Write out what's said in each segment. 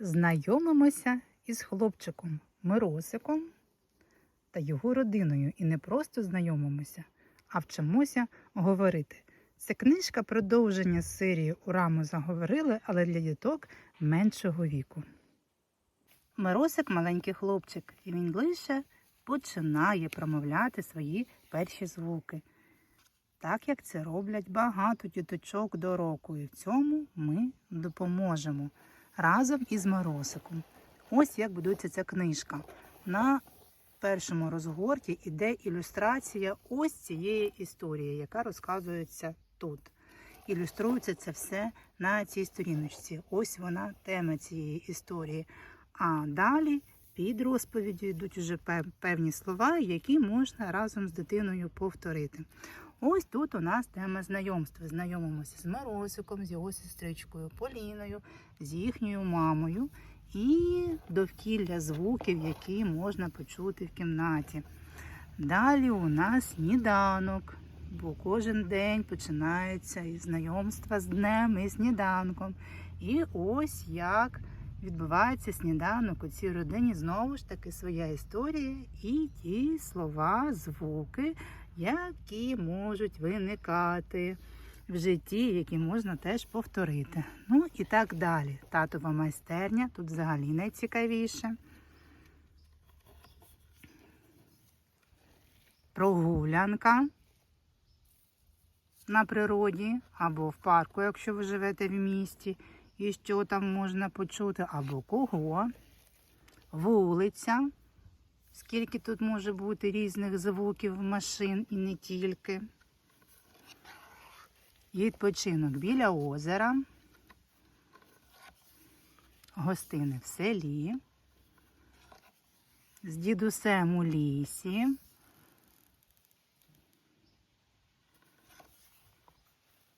Знайомимося із хлопчиком Миросиком та його родиною. І не просто знайомимося, а вчимося говорити. Це книжка продовження серії Ура, ми заговорили, але для діток меншого віку. Миросик маленький хлопчик, і він лише починає промовляти свої перші звуки. Так як це роблять багато діточок до року, і в цьому ми допоможемо разом із Моросиком. Ось як будується ця книжка. На першому розгорті іде ілюстрація ось цієї історії, яка розказується тут. Ілюструється це все на цій сторіночці. Ось вона тема цієї історії. А далі під розповіддю йдуть уже певні слова, які можна разом з дитиною повторити. Ось тут у нас тема знайомства. Знайомимося з Морозиком, з його сестричкою Поліною, з їхньою мамою і довкілля звуків, які можна почути в кімнаті. Далі у нас сніданок, бо кожен день починається із знайомства з днем і сніданком. І ось як відбувається сніданок у цій родині. Знову ж таки своя історія і ті слова, звуки, які можуть виникати в житті, які можна теж повторити. Ну і так далі. Татова майстерня тут взагалі найцікавіше. Прогулянка на природі або в парку, якщо ви живете в місті, і що там можна почути, або кого. Вулиця, скільки тут може бути різних звуків машин і не тільки. Відпочинок біля озера, гостини в селі, з дідусем у лісі.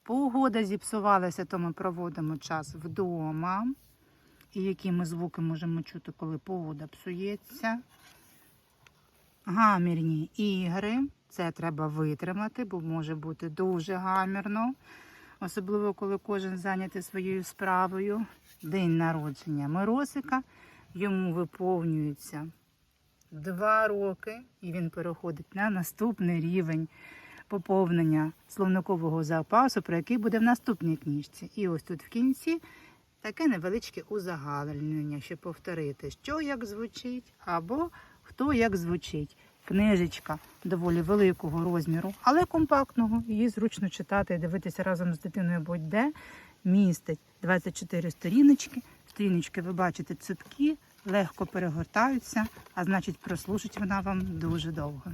Погода зіпсувалася, то ми проводимо час вдома. І які ми звуки можемо чути, коли погода псується. Гамірні ігри. Це треба витримати, бо може бути дуже гамірно. Особливо, коли кожен зайнятий своєю справою. День народження Миросика. Йому виповнюється два роки, і він переходить на наступний рівень поповнення словникового запасу, про який буде в наступній книжці. І ось тут в кінці таке невеличке узагальнення, щоб повторити, що як звучить, або хто як звучить. Книжечка доволі великого розміру, але компактного. Її зручно читати і дивитися разом з дитиною будь-де. Містить 24 сторіночки. Сторіночки, ви бачите, цупкі, легко перегортаються, а значить, прослужить вона вам дуже довго.